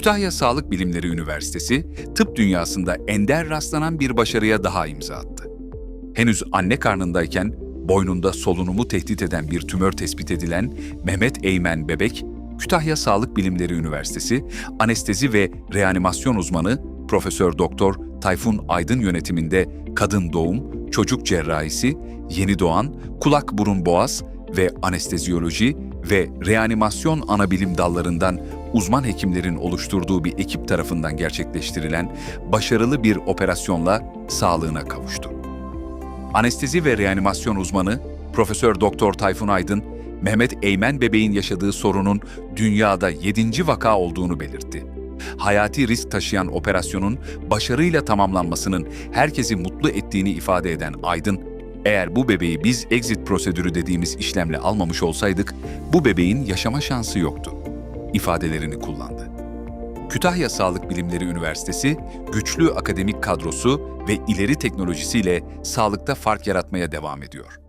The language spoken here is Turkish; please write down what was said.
Kütahya Sağlık Bilimleri Üniversitesi, tıp dünyasında ender rastlanan bir başarıya daha imza attı. Henüz anne karnındayken boynunda solunumu tehdit eden bir tümör tespit edilen Mehmet Eymen Bebek, Kütahya Sağlık Bilimleri Üniversitesi Anestezi ve Reanimasyon Uzmanı Profesör Doktor Tayfun Aydın yönetiminde kadın doğum, çocuk cerrahisi, yeni doğan, kulak burun boğaz ve anesteziyoloji ve reanimasyon anabilim dallarından uzman hekimlerin oluşturduğu bir ekip tarafından gerçekleştirilen başarılı bir operasyonla sağlığına kavuştu. Anestezi ve reanimasyon uzmanı Profesör Doktor Tayfun Aydın, Mehmet Eymen bebeğin yaşadığı sorunun dünyada 7. vaka olduğunu belirtti. Hayati risk taşıyan operasyonun başarıyla tamamlanmasının herkesi mutlu ettiğini ifade eden Aydın, eğer bu bebeği biz exit prosedürü dediğimiz işlemle almamış olsaydık, bu bebeğin yaşama şansı yoktu ifadelerini kullandı. Kütahya Sağlık Bilimleri Üniversitesi, güçlü akademik kadrosu ve ileri teknolojisiyle sağlıkta fark yaratmaya devam ediyor.